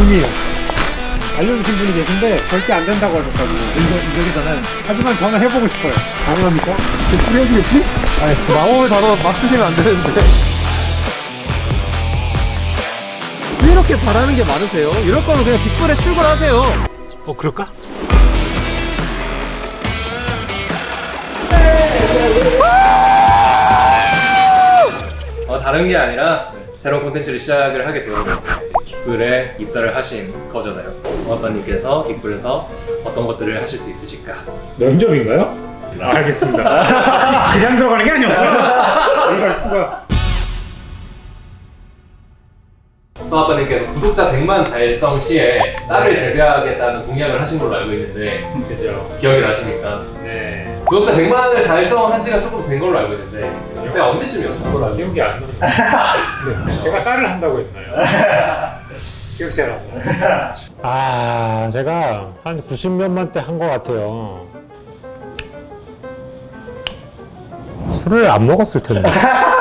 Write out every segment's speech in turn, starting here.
이미 알려주신 분이 계신데 절대 안 된다고 하셨거든요. 이거 전에. 하지만 저는 해보고 싶어요. 가능합니까? 뿌려주겠지? 아니, 마법을 다뤄 막 쓰시면 안 되는데. 왜 이렇게 바라는 게 많으세요? 이럴 거면 그냥 빅불에 출근하세요. 어, 그럴까? 어, 다른 게 아니라 새로운 콘텐츠를 시작을 하게 되었는데 깃불에 입사를 하신 거잖아요. 성아빠님께서 깃불에서 어떤 것들을 하실 수 있으실까? 면접인가요? 아, 알겠습니다. 그냥 들어가는 게 아니었구나. 이럴 수가. 성아빠님께서 구독자 100만 달성 시에 쌀을 재배하겠다는 공약을 하신 걸로 알고 있는데 그죠. 기억이 나십니까? 네. 구독자 100만을 달성한 지가 조금 된 걸로 알고 있는데 그때 언제쯤이었죠? 기억이 안 나요. 네. 제가 쌀을 한다고 했나요? 나요. 아, 제가 한 90몇만 때 한 것 같아요. 술을 안 먹었을 텐데.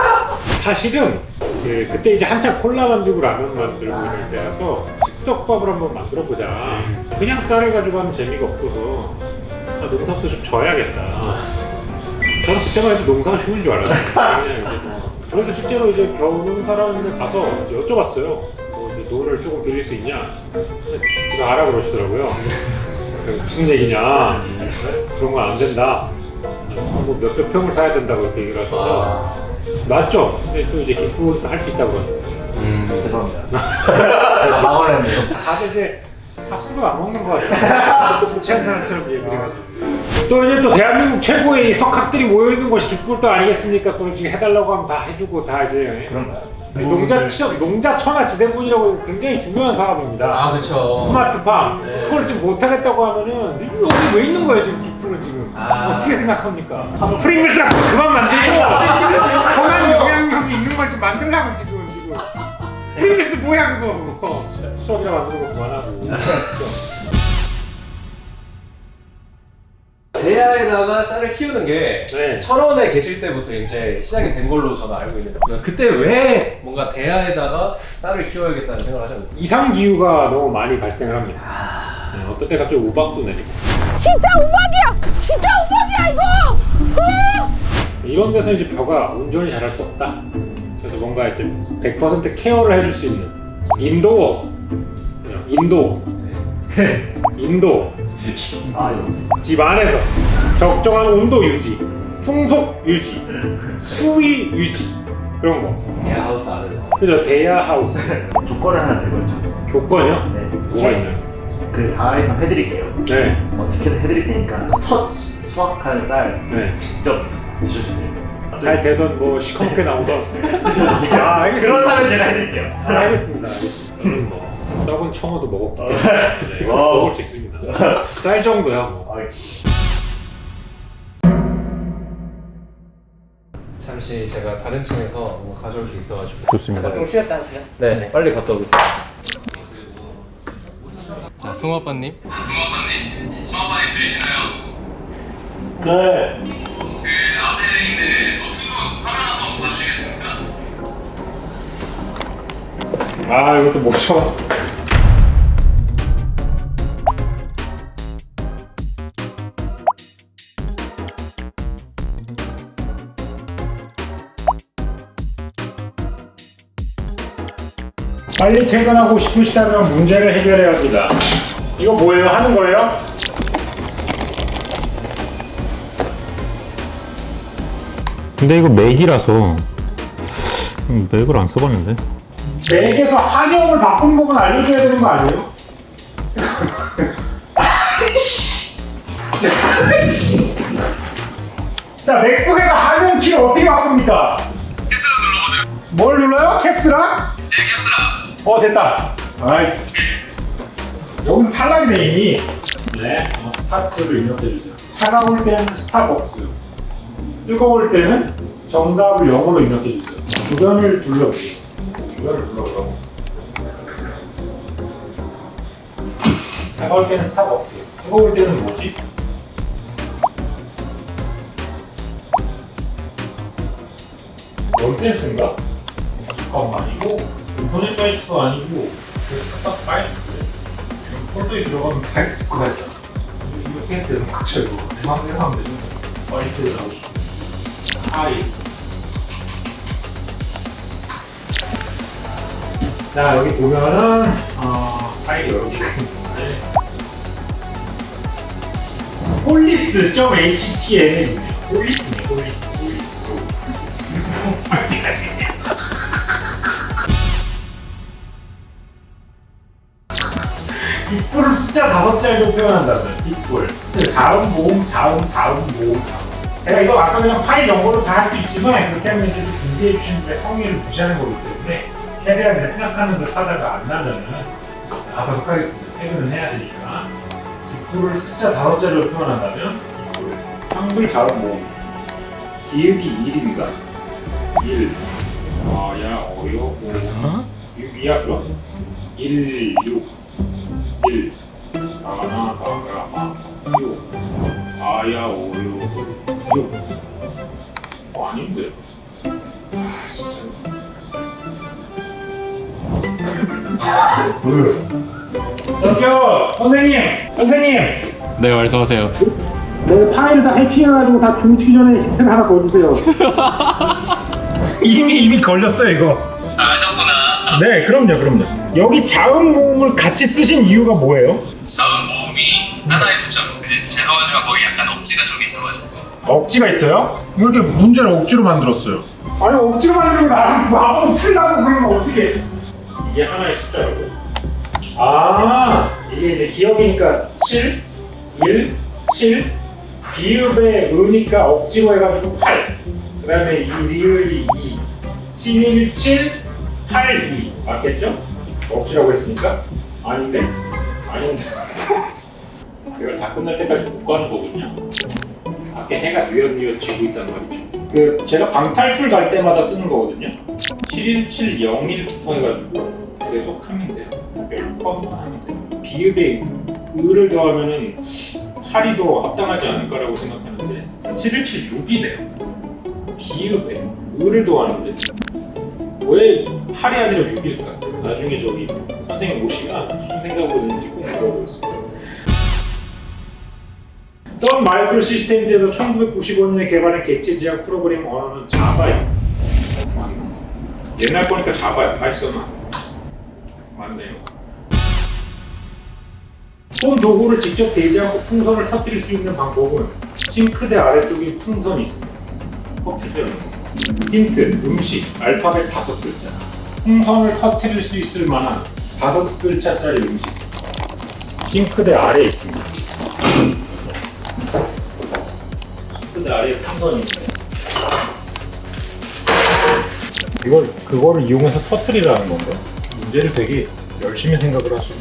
사실은 그, 그때 이제 한참 콜라 만들고 라면 만들고 이럴 때라서 즉석밥을 한번 만들어 보자. 그냥 쌀을 가지고 하면 재미가 없어서 아, 농사부터 좀 져야겠다. 저는 그때만 해도 농사가 쉬운 줄 알았어요. 그냥 이제 뭐. 그래서 실제로 이제 겨우 농사라는 데 가서 여쭤봤어요. 노를 조금 빌릴 수 있냐? 제가 알아 그러시더라고요. 무슨 얘기냐? 그런 건 안 된다. 뭐 몇백 평을 사야 된다고 이렇게 얘기를 하셔서 맞죠? 근데 또 이제 기쁘도 할수 있다고. 음, 죄송합니다. 망언했네요. 다들 이제 다 술을 안 먹는 것 같아요. 술 취한 사람처럼 얘기를 해가지고. 또 이제 또 대한민국 최고의 석학들이 모여 있는 곳이 깃불도 아니겠습니까? 또 이제 해달라고 하면 다 해주고 다 이제 그런가요? 농자 치 농자 천하 지대분이라고 굉장히 중요한 사람입니다. 아 그쵸 스마트팜 네. 그걸 좀 못하겠다고 하면은 여기 왜 있는 거예요 지금 깃불은 지금 아. 어떻게 생각합니까? 프링글스 그만 만들고 선한 영향력이 있는 걸 좀 만들라고 지금 지금 프링글스 뭐야 그거 그거 수업이나 만드는 거 그만하고 대야에다가 쌀을 키우는 게 네. 천원에 계실 때부터 이제 시작이 된 걸로 저는 알고 있는데 그때 왜 뭔가 대야에다가 쌀을 키워야겠다는 생각을 하셨는지 이상 기후가 너무 많이 발생을 합니다. 네, 어떤 때 갑자기 우박도 내리고 진짜 우박이야! 진짜 우박이야 이거! 어! 이런 데서 이제 벼가 온전히 자랄 수 없다. 그래서 뭔가 이제 100% 케어를 해줄 수 있는 인도, 인도, 인도 아, 예. 집 안에서 적정한 온도 유지, 풍속 유지, 수위 유지 그런 거. 대야 하우스 안에서 그죠? 대야 하우스 조건을 하나 내고 있죠. 조건이요? 네. 뭐가 있나요? 그 다음에 좀 해드릴게요. 네, 어떻게든 해드릴 테니까 첫 수확한 쌀 네. 직접 드셔주세요. 잘 되던 뭐 시커멓게 나오던. 드셔주세요. 아, 알겠습니다. 그렇다면 제가 해드릴게요. 아, 알겠습니다. 저는 뭐 썩은 청어도 먹었기 때문에 네, 이것도 와우. 먹을 수 있습니다. 쌀 정도야 뭐. 아, 잠시 제가 다른 층에서 뭔가 가져올 게 있어가지고 좋습니다. 좀 쉬었다 하세요? 네, 빨리 갔다 오겠습니다 자, 승호 아빠님 승호아빠님, 승호아빠님 들리시나요? 네. 그 앞에 있는 노트북 화면 한번 봐주시겠습니까? 아 이것도 못 쳐. 빨리 퇴근하고 싶으시다면 문제를 해결해야 합니다. 이거 뭐예요? 하는 거예요? 근데 이거 맥이라서 음, 맥을 안 써봤는데 맥에서 한영을 바꾸는 법은 알려줘야 되는 거 아니에요? 자, 맥북에서 한영 키를 어떻게 바꿉니까? 캡스라 눌러보세요. 뭘 눌러요? 캡스랑? 네, 캡스라. 어, 됐다. 아이. 여기서 탈락이네, 이미. 네, 어, 스타트를 입력해 주세요. 차가울 때는 스타벅스. 뜨거울 때는 정답을 영어로 입력해 주세요. 주변을 둘러보세요. 주변을 둘러보라고. 차가울 때는 스타벅스. 뜨거울 때는 뭐지? 원댄스인가? 잠깐만, 이거 인터넷 사이트도 아니고 딱 파일 폴더에 들어가면 다 있을 거 아니야. 이렇게 되는 거죠 이거. 내 마음대로 하면 되는 거야 화이트를 하고 싶어 파일 자 여기 보면은 어, 파일이 여러 개가 있는데 폴리스네 폴리스 뒷불을 숫자 다섯 자리로 표현한다면 뒷불 자음 모음 자음 자음 모음 자음. 제가 이거 아까 그냥 파일 연구를 다할 수 있지만 그렇게 하면 이제 또 준비해 주신 분의 성의를 무시하는 거기 때문에 최대한 이제 생각하는 듯 하다가 안 나면은 하도록 하겠습니다. 퇴근은 해야 되니까. 뒷불을 숫자 다섯 자리로 표현한다면 뒷불 한글 자음 모음. 기억이 1입니다 1 아 야 어여 오 6이야 그럼? 1 6 1 하나 다가 6 아야 오요 6 어, 아닌데. 아 진짜. 불 저기요 선생님 선생님. 네 말씀하세요. 내 파일 다 해킹해가지고 다 중치기 전에 힌트 하나 더 주세요. 이미 이미 걸렸어요 이거. 네 그럼요 그럼요 여기 자음 모음을 같이 쓰신 이유가 뭐예요? 다음 모음이 하나의 숫자로. 이제 죄송하지만 거기 약간 억지가 좀 있어가지고. 억지가 있어요? 왜 이렇게 문제를 억지로 만들었어요? 아니 억지로 만들고 나를 아무도 풀라고 그러면 어떻게 이게 하나의 숫자라고? 아 이게 이제 기억이니까 7, 1, 7 비읍에 으니까 억지로 해가지고 8 그 다음에 이 리을이 2 7, 7, 8, 2 맞겠죠? 억지라고 했으니까? 아닌데? 아닌데 이걸 다 끝날 때까지 묶어하는 거거든요 밖에 해가 뉘엿뉘엿 지고 있단 말이죠. 그 제가 방탈출 갈 때마다 쓰는 거거든요. 71701부터 해가지고 계속 하면 돼요. 몇 번만 하면 돼요. 비읍에 을을 더하면은 8이 더 합당하지 않을까라고 생각하는데 7176이네요. 비읍에 을을 더하는데 왜 8이 아니라 6일까? 나중에 저기 선생님 오시면 무슨 생각으로 했는지 꼭 물어보겠습니다. 썬 마이크로 시스템즈에서 1995년에 개발한 객체 지향 프로그램 언어는 자바예요. 옛날 거니까 자바야. 파이썬은 맞네요. 손 도구를 직접 대지 않고 풍선을 터뜨릴 수 있는 방법은 싱크대 아래쪽에 풍선이 있습니다. 터뜨리는 거. 힌트, 음식, 알파벳 다섯 글자. 풍선을 터뜨릴 수 있을 만한 다섯 글자짜리 음식. 싱크대 아래에 있습니다. 싱크대 아래에 풍선이 있네. 이걸 그거를 이용해서 터뜨리라는 건가? 문제를 되게 열심히 생각을 하시네.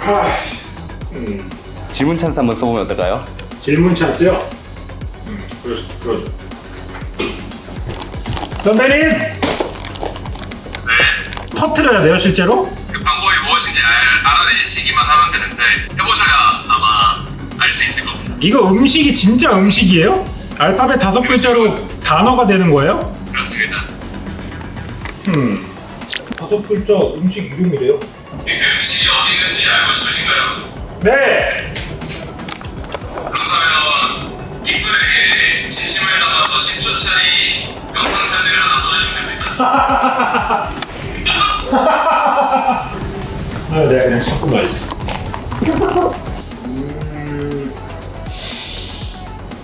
아씨. 음. 질문 찬스 한번 써보면 어떨까요? 질문 찬스요? 음, 그러죠, 그러죠. 선배님! 터트려야 돼요, 실제로? 그 방법이 무엇인지 알, 알아내시기만 하면 되는데 해보셔야 아마 알 수 있을 겁니다. 이거 음식이 진짜 음식이에요? 알파벳 다섯 글자로 단어가 되는 거예요? 그렇습니다. 음. 다섯 글자 음식 이름이래요? 그 음식이 어디 있는지 알고 싶으신가요? 네! 아, 내가 그냥 참고 말지. 음,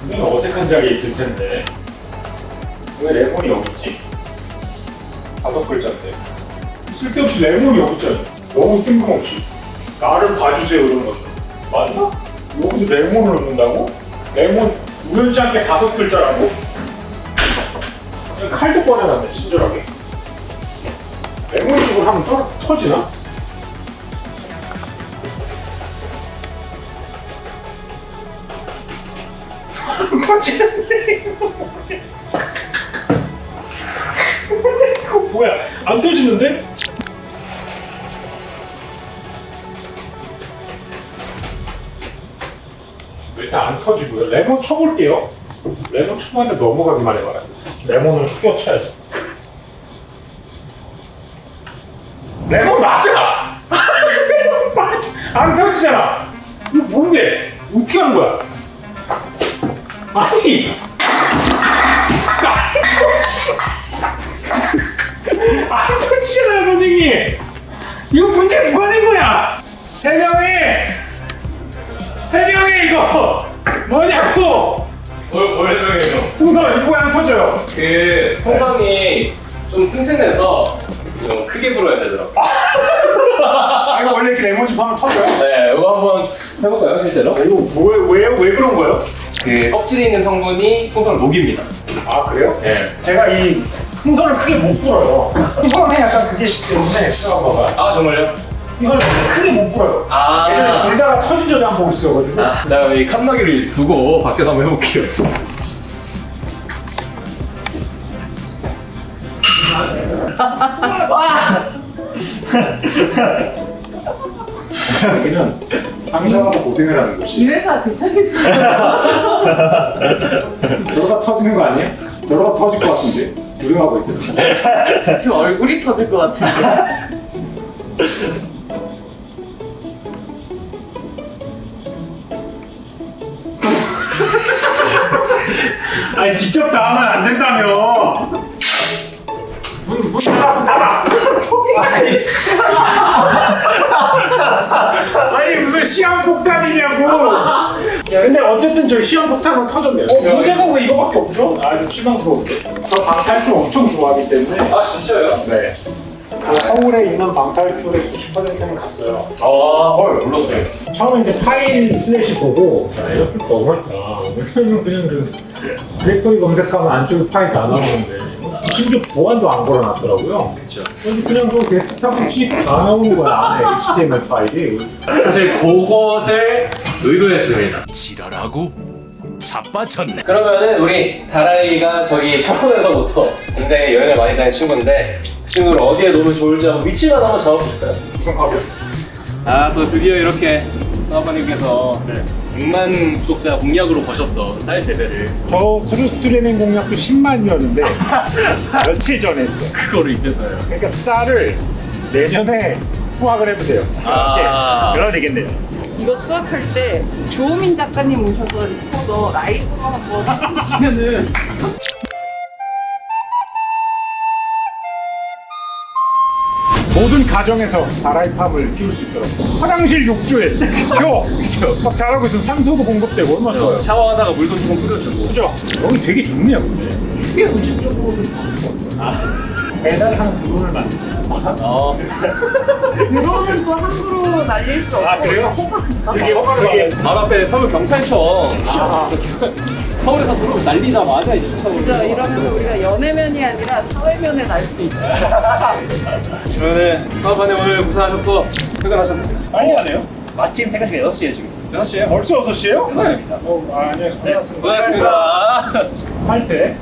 분명히 어색한 자리에 있을 텐데 왜 레몬이 있지? 다섯 글자인데 쓸데없이 레몬이 여기 있잖아. 너무 뜬금없이 나를 봐주세요 이런 거죠. 맞나? 여기서 레몬을 넣는다고? 레몬 우연치 않게 다섯 글자라고? 칼도 꺼내놨네 친절하게. 쪽을 하면 터, 터지나? 터지는데 이거 뭐야 안 터지는데? 일단 안 터지고요 레몬 쳐볼게요 레몬 쳐봤는데 넘어가기만 해봐라 레몬을 후려 쳐야지 레몬 맞아! 레몬 맞아! 안 터지잖아! 이거 뭔데? 어떻게 하는 거야? 아니! 안 터지잖아요, 선생님! 이거 문제 누가 낸 거야? 해명이! 해명이 이거! 뭐냐고! 그 풍선이 좀 튼튼해서 좀 크게 불어야 되더라고요. 아 이거 원래 이렇게 레몬즙 하면 터져요? 네, 이거 한번 해볼까요, 실제로? 이거 뭐, 왜, 왜 그런 거예요? 그 껍질에 있는 성분이 풍선을 녹입니다. 아 그래요? 네. 제가 이 풍선을 크게 못 불어요. 풍선에 약간 그게 있기 때문에 쓰어봐가 아, 정말요? 이걸 크게 못 불어요. 아. 예전에 불다가 터진 적이 한 번 있어가지고. 아, 자, 이 칸막이를 두고 밖에서 한번 해볼게요. 여기는 상상하고 고생을 하는 곳이. 이 회사 괜찮겠어요? 저러다 터지는 거 아니에요? 저러다 터질 것 같은데 두려워하고. 지금. 지금 얼굴이 터질 것 같은데. 아니 무슨 시한폭탄이냐고. 야, 근데 어쨌든 저 시한폭탄은 터졌네요. 어, 문제가 왜 이거밖에 없죠? 아, 좀 실망스러운데. 저 방탈출 엄청 좋아하기 때문에. 아, 진짜요? 네. 그 서울에 있는 방탈출의 90%는 갔어요. 아, 헐, 몰랐어요. 처음에 이제 파일 슬래시 보고 야, 이렇게 너무했다. 왜냐면 그냥 그 디렉토리 검색하면 안쪽에 파일 다 나오는데 심지어 보안도 안 걸어놨더라고요. 그쵸. 그래서 그냥 그 데스크탑 없이 다 나오는 거야 안에 HTML 파일이. 사실 그것을 의도했습니다. 지랄하고 자빠졌네. 그러면은 우리 다라이가 저기 차원에서부터 굉장히 여행을 많이 다닌 친구인데 그 친구를 어디에 놓으면 좋을지 한번 위치만 한번 잡아보실까요? 아 또 드디어 이렇게 서버님께서 100만 구독자 공약으로 거셨던 쌀 재배를 저 크루스 트레밍 공약도 10만이었는데 며칠 전에 했어요. 그거를 이제서요. 그러니까 쌀을 내년에 수확을 해도 돼요. 아. 그래야 되겠네요. 이거 수학할 때 주호민 작가님 오셔서 리포더 라이브로 한번 해주시면은 모든 가정에서 다라이팜을 키울 수 있도록 화장실 욕조에 켜! 막 잘하고 있으면 산소도 공급되고 얼마나 좋아요 샤워하다가 물도 조금 뿌려주고 그죠? 여기 되게 좋네요 근데 쉽게 음식적으로 좀 바꿀 것 같아요 배달하는 드론을 만든다 어. 드론은 또 함부로 날릴 수 없고 아, 그래요? 허가가 되게 허가를 바로 앞에 서울 경찰청 아. 서울에서 들어오면 날리자마자 이제 쫓아오는 진짜 이러면 우리가 연애면이 아니라 사회면에 날수 있어. 그러면은 사업하님 오늘 고생하셨고 퇴근하셨습니다. 빨리 가네요 마침 퇴근 시간 6시에 지금 6시에요? 벌써 6시에요? 6시입니다. 어, 아, 네, 고맙습니다 고생하셨습니다. 할때